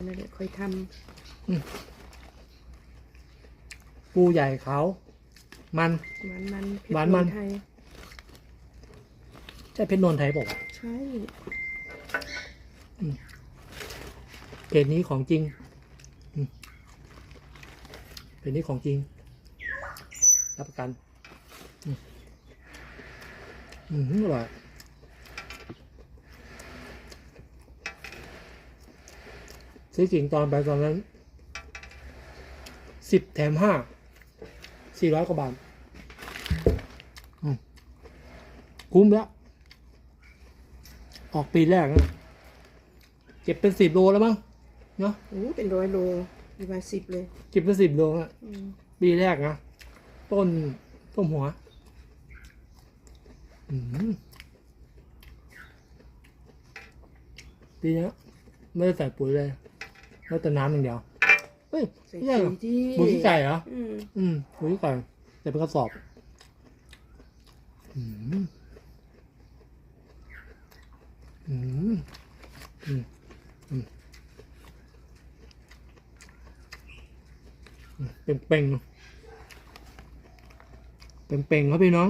นั่นแหละค่อยทปูใหญ่ขาวมันำมันมันเผ็ดหวานมัน ไทยใช่เพชรนนท์ไทยบอกว่าวะใช่เพจนี้ของจริงอืมเพจนี้ของจริง รับประกันอืมอืมอร่อย ซื้อกิ่งตอนไปตอนนั้นสิบแถมห้าสี่ร้อยกว่าบาทอืมคุ้มแล้ว ออกปีแรกนะเก็บเป็นสิบโลแล้วมั้งเนาะโอ้เป็นร้อยโลมีมาสิบเลยเก็บเป็นสิบโลอะอืมปีแรกนะต้นต้นหัวอืมปีนี้ไม่ได้ใส่ปุ๋ยเลย แล้วแต่น้ำอย่างเดียวเฮ้ยใส่ไม่ใช่เหรอปุ๋ยที่ปุ๋ยขี้ไก่เหรออืมอืมปุ๋ยขี้ไก่แต่เป็นกระสอบอืมอืมอืมอืมอืมเป่งเป่งๆเป่งเป่งๆครับพี่น้อง